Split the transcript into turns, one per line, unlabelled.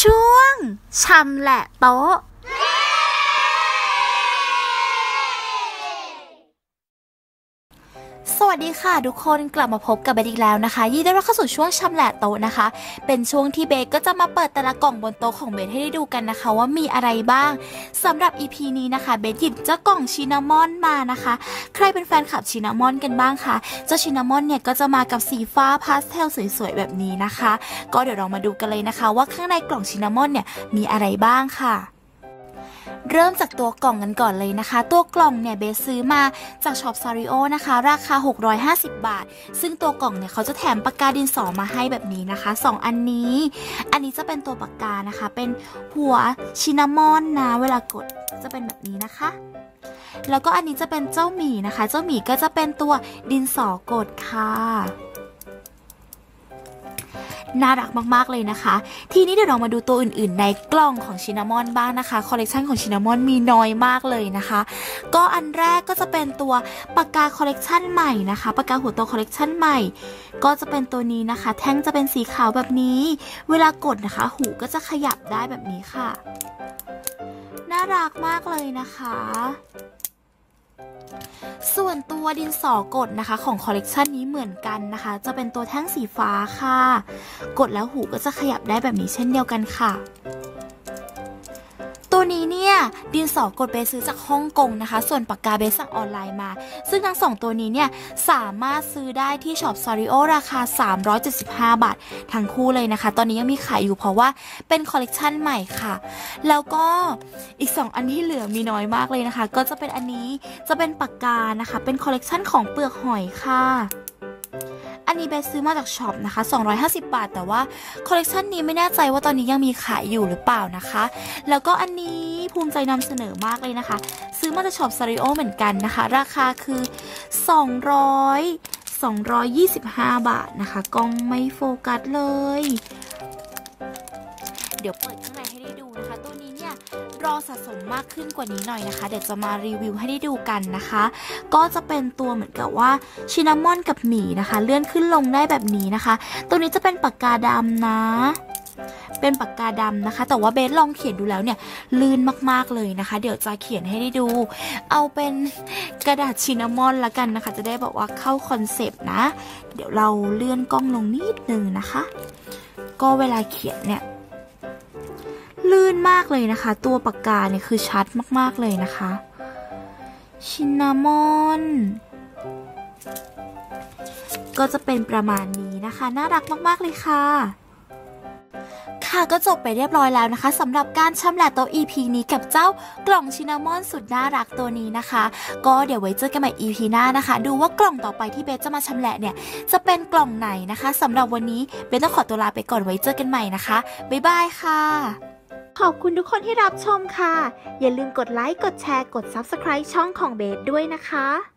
ช่วงชำแหละโต๊ะ ส วัสดีค่ะ ทุกคนกลับมาพบกับเบสอีกแล้วนะคะยินดีต้อนรับเข้าสู่ช่วงชำแหละโต๊ะนะคะ เป็นช่วงที่เบสก็จะมาเปิดแต่ละกล่องบนโต๊ะของเบสให้ได้ดูกันนะคะ ว่ามีอะไรบ้างสำหรับ EP นี้นะคะ เบสหยิบเจ้ากล่องชินามอนมานะคะ ใครเป็นแฟนคลับชินามอนกันบ้างคะเจ้าชินามอนเนี่ยก็จะมากับสีฟ้าพาสเทลสวยๆแบบนี้นะคะ ก็เดี๋ยวเรามาดูกันเลยนะคะ ว่าข้างในกล่องชินามอนเนี่ยมีอะไรบ้างค่ะ เริ่มจากตัวกล่องกันก่อนเลยนะคะ ตัวกล่องเนี่ยเบสซื้อมาจากช็อปซาริโอนะคะ ราคา 650 บาท ซึ่งตัวกล่องเนี่ยเขาจะแถมปากกาดินสอมาให้แบบนี้นะคะ 2 อันนี้ อันนี้จะเป็นตัวปากกานะคะ เป็นหัวชินามอนนะ เวลากดจะเป็นแบบนี้นะคะ แล้วก็อันนี้จะเป็นเจ้าหมีนะคะ เจ้าหมีก็จะเป็นตัวดินสอกดค่ะ น่ารักมากๆเลยนะคะ ทีนี้เดี๋ยวเรามาดูตัวอื่นๆ ในกล่องของชินามอนบ้างนะคะ คอลเลกชันของชินามอนมีน้อยมากเลยนะคะ ก็อันแรกก็จะเป็นตัวปากกาคอลเลกชันใหม่นะคะปากกาหัวโตคอลเลกชันใหม่ ก็จะเป็นตัวนี้นะคะ แท่งจะเป็นสีขาวแบบนี้ เวลากดนะคะ หูก็จะขยับได้แบบนี้ค่ะ น่ารักมากเลยนะคะ ส่วนตัวดินสอกดนะคะของคอลเลกชันนี้เหมือนกันนะคะ จะเป็นตัวแท่งสีฟ้าค่ะ กดแล้วหูก็จะขยับได้แบบนี้เช่นเดียวกันค่ะ นี้เนี่ยดินสอกดเบสซื้อจากฮ่องกงนะคะ ส่วนปากกาเบสสั่งออนไลน์มา ซึ่งทั้งสองตัวนี้เนี่ยสามารถซื้อได้ที่ช็อปซาริโอราคา 375 บาททั้งคู่เลยนะคะ ตอนนี้ยังมีขายอยู่เพราะว่าเป็นคอลเลกชันใหม่ค่ะ แล้วก็อีก 2 อันที่เหลือมีน้อยมากเลยนะคะ ก็จะเป็นอันนี้จะเป็นปากกานะคะ เป็นคอลเลกชันของเปลือกหอยค่ะ นนี้เบสซื้อมาจากช็อปนะคะ 250 บาท แต่ว่าคอลเลกชันนี้ไม่แน่ใจว่าตอนนี้ยังมีขายอยู่หรือเปล่านะคะ แล้วก็อันนี้ภูมิใจนำเสนอมากเลยนะคะ ซื้อมาจากช็อปซาริโอเหมือนกันนะคะ ราคาคือ 200 225 บาทนะคะ กล้องไม่โฟกัสเลย เดี๋ยวเปิดข้างในให้ได้ดูนะคะตัวนี้ รอสะสมมากขึ้นกว่านี้หน่อยนะคะ เดี๋ยวจะมารีวิวให้ได้ดูกันนะคะ ก็จะเป็นตัวเหมือนกับว่าชินามอนกับหมีนะคะ เลื่อนขึ้นลงได้แบบนี้นะคะ ตัวนี้จะเป็นปากกาดำนะเป็นปากกาดำนะคะ แต่ว่าเบสลองเขียนดูแล้วเนี่ยลื่นมากๆเลยนะคะ เดี๋ยวจะเขียนให้ได้ดู เอาเป็นกระดาษชินามอนละกันนะคะ จะได้บอกว่าเข้าคอนเซปต์นะ เดี๋ยวเราเลื่อนกล้องลงนิดนึงนะคะ ก็เวลาเขียนเนี่ย ลื่นมากเลยนะคะ ตัวปากกาเนี่ยคือชัดมากๆเลยนะคะชินนามอนก็จะเป็นประมาณนี้นะคะ น่ารักมาก ๆ เลยค่ะ ค่ะก็จบไปเรียบร้อยแล้วนะคะสำหรับการชำแหละโต๊ะ EP นี้กับเจ้ากล่องชินามอนสุดน่ารักตัวนี้นะคะ ก็เดี๋ยวไว้เจอกันใหม่ EP หน้านะคะ ดูว่ากล่องต่อไปที่เบสจะมาชำแหละเนี่ย จะเป็นกล่องไหนนะคะสำหรับวันนี้เบสต้องขอตัวลาไปก่อนไว้เจอกันใหม่นะคะบ๊ายบายค่ะ ขอบคุณทุกคนที่รับชมค่ะ อย่าลืมกดไลค์ กดแชร์ กด Subscribe ช่องของเบสด้วยนะคะ